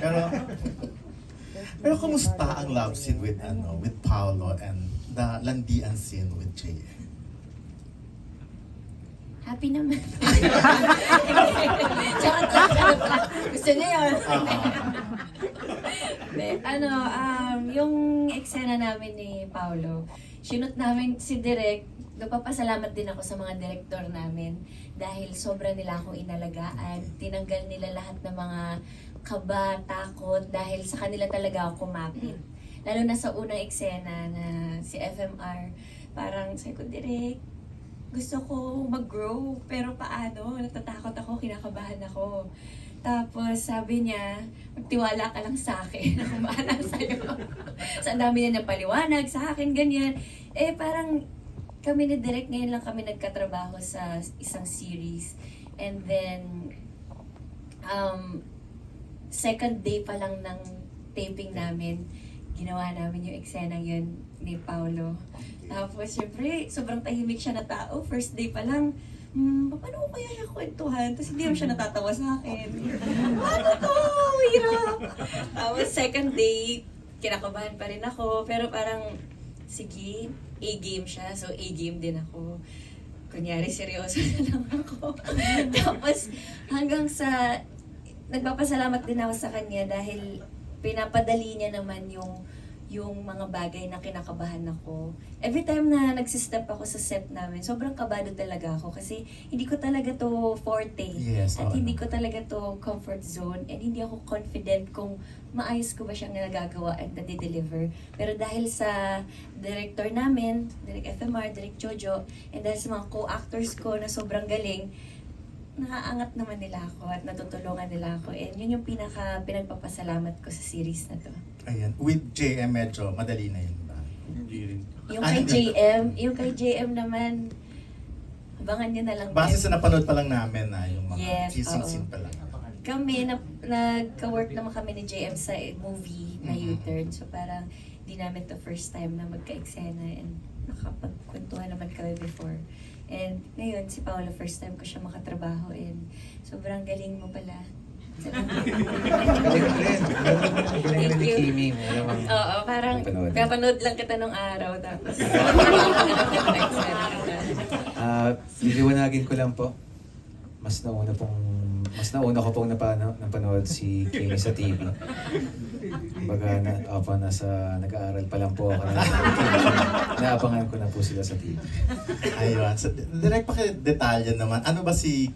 Pero, pero kumusta ang love scene with ano with Paolo and the landian scene with Jay? Happy naman. charot lang, charot lang. Gusto niya yun. Hindi, ano, um, yung eksena namin ni Paolo, sinut namin si Direk, nagpapasalamat din ako sa mga direktor namin dahil sobra nila akong inalagaan. Tinanggal nila lahat ng mga kaba, takot, dahil sa kanila talaga ako kumapit. Lalo na sa unang eksena na si FMR, parang sabi ko, Direk, gusto ko mag-grow, pero paano? Natatakot ako, kinakabahan ako. Tapos sabi niya, magtiwala ka lang sa akin. Ako bahala sa'yo. so, ang dami niya napaliwanag sa akin, ganyan. Eh, parang kami ni Direk ngayon lang kami nagkatrabaho sa isang series. And then, um, second day pa lang ng taping namin, ginawa namin yung eksena yun ni Paolo. Tapos, syempre, sobrang tahimik siya na tao. First day pa lang, hmm, paano ko kaya niya kwentuhan? Tapos hindi naman siya natatawa sa akin. ano to? Hirap! Tapos, second day, kinakabahan pa rin ako. Pero parang, sige, A-game siya. So, A-game din ako. Kunyari, seryoso na lang ako. Tapos, hanggang sa, nagpapasalamat din ako sa kanya dahil pinapadali niya naman yung yung mga bagay na kinakabahan ako. Every time na nagsistep ako sa set namin, sobrang kabado talaga ako kasi hindi ko talaga to forte. Yes, at hindi ko talaga to comfort zone and hindi ako confident kung maayos ko ba siyang nagagawa at nade-deliver. Pero dahil sa director namin, Direk FMR, Direk Jojo, and dahil sa mga co-actors ko na sobrang galing, naaangat naman nila ako at natutulungan nila ako. And yun yung pinaka pinagpapasalamat ko sa series na to. Ayan, with JM medyo madali na yun ba? Hindi rin. Yung kay yun? JM, yung kay JM naman, abangan nyo na lang. Base sa napanood pa lang namin na yung mga Yes, kissing oo. scene pa lang. Kami, na, nagka-work naman kami ni JM sa movie na Mhm. U-turn. So parang di namin to first time na magka-eksena and nakapagkwentuhan naman kami before. And ngayon, si Paolo, first time ko siya makatrabaho and sobrang galing mo pala. Thank you. Kimi. Oo, parang Napanood. napanood lang kita nung araw tapos Ah, liliwanagin ko lang po. Mas nauna pong mas nauna ko pong napano, napanood si Kimi sa TV. Kumbaga, na, opo, nasa, nag-aaral pa lang po ako. Na, naabangan ko na po sila sa TV. Ayun. So, direct pa detalye naman. Ano ba si